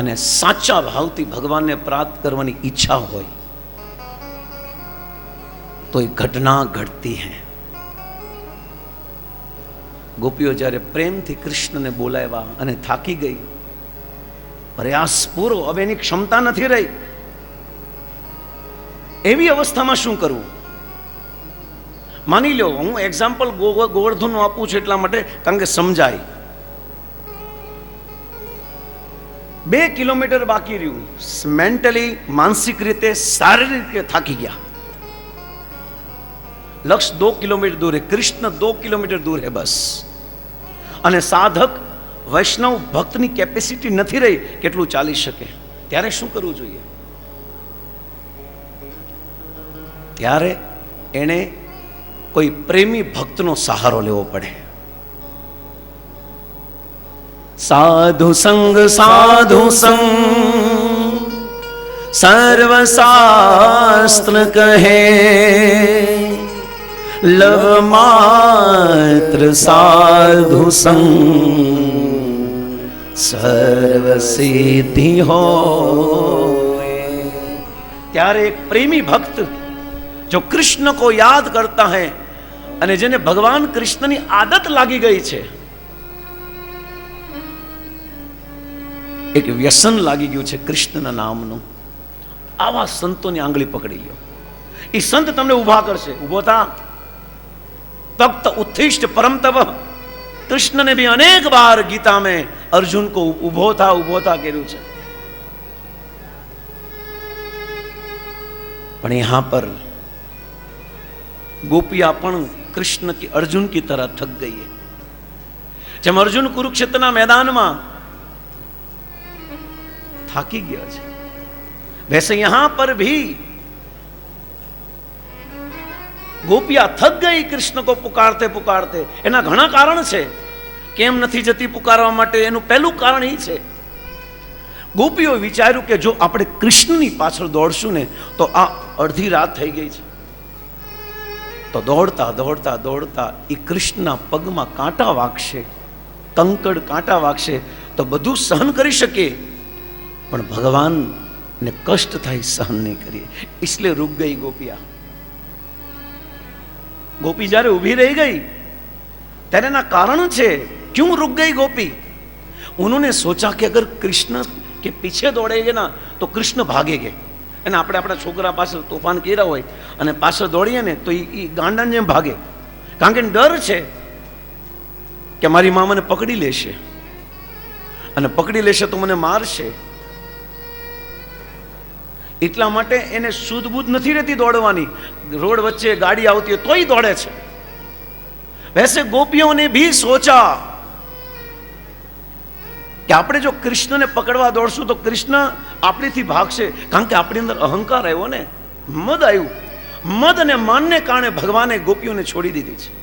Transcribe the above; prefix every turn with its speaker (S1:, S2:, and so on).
S1: અને સાચા ભાવથી ભગવાનને પ્રાપ્ત કરવાની ઈચ્છા હોય, તો એ ઘટના ઘટતી હે. ગોપીઓ જ્યારે પ્રેમથી કૃષ્ણને બોલાવ્યા અને થાકી ગઈ પ્રયાસ પૂરો હવે એની ક્ષમતા નથી રહી. એવી અવસ્થામાં શું કરવું? માની લો હું એક્ઝામ્પલ ગોવર્ધનનું આપું છું એટલા માટે, કારણ કે સમજાય. બે કિલોમીટર બાકી રહ્યું. મેન્ટલી માનસિક રીતે, શારીરિક રીતે થાકી ગયા. લક્ષ દો કિલોમીટર દૂર હે, કૃષ્ણ દો કિલોમીટર દૂર હે બસ. અને સાધક વૈષ્ણવ ભક્તની કેપેસિટી નથી રહી કેટલું ચાલી શકે. ત્યારે શું કરવું જોઈએ? ત્યારે એણે કોઈ પ્રેમી ભક્તનો સહારો લેવો પડે. સાધુ સંગ સાધુ સંગ સર્વશાસ્ત્ર કહે લવ માત્ર સાધુ સંગ સર્વ સિદ્ધિ હો ત્યારે એક પ્રેમી ભક્ત જો કૃષ્ણ કો યાદ કરતા હૈ અને જેને ભગવાન કૃષ્ણની આદત લાગી ગઈ છે એક વ્યસન લાગી ગયું છે કૃષ્ણના નામનું. આવા સંતોની આંગળી પકડી લ્યો. એ સંત તમને ઊભા કરશે. ઊભો થા. તપ્ત ઉત્થિષ્ટ પરમ તપ. બી અનેક બાર ગીતા અર્જુન કો ઊભો થા ઊભો થા કર્યું છે. પણ યહાં પર ગોપિયા પણ કૃષ્ણ કે અર્જુન કી તરફ થક ગઈ જેમ અર્જુન કુરુક્ષેત્રના મેદાનમાં થાકી ગયા છે वैसे यहां पर भी ગોપિયા થક ગઈ કૃષ્ણ કો પુકારતે પુકારતે એના ઘણા કારણ છે કેમ નથી જતી પુકારવા માટે એનું પહેલું કારણ એ છે ગોપીઓ વિચાર્યું કે જો આપણે કૃષ્ણની પાછળ દોડશું ને તો આ અડધી રાત થઈ ગઈ છે તો દોડતા દોડતા દોડતા એ કૃષ્ણના પગમાં કાંટા વાગશે કંકડ કાંટા વાગશે તો બધું સહન કરી શકે પણ ભગવાનને કષ્ટ થાય સહન નહીં કરીએ. એટલે રૂક ગઈ ગોપિયા. ગોપી જ્યારે ઊભી રહી ગઈ, ત્યારે એના કારણ છે, ક્યું રૂક ગઈ ગોપી? ઉન્હોને સોચા કે અગર કૃષ્ણ કે પીછે દોડેગે ના, તો કૃષ્ણ ભાગેગે અને આપણે આપણા છોકરા પાછળ તોફાન કર્યા હોય અને પાછળ દોડીએ ને, તો એ ગાંડાને જેમ ભાગે. કારણ કે ડર છે કે મારી મા મને પકડી લેશે. અને પકડી લેશે તો મને મારશે. એટલા માટે એને સુધબૂધ નથી રહેતી દોડવાની. રોડ વચ્ચે ગાડી આવતી હોય તોય દોડે છે. વેસે ગોપીઓને બી સોચા કે આપણે જો કૃષ્ણને પકડવા દોડશું તો કૃષ્ણ આપણીથી ભાગશે. કારણ કે આપણી અંદર અહંકાર આવ્યો ને. મદ આવ્યું. મદ અને માનને કારણે ભગવાને ગોપીઓને છોડી દીધી છે.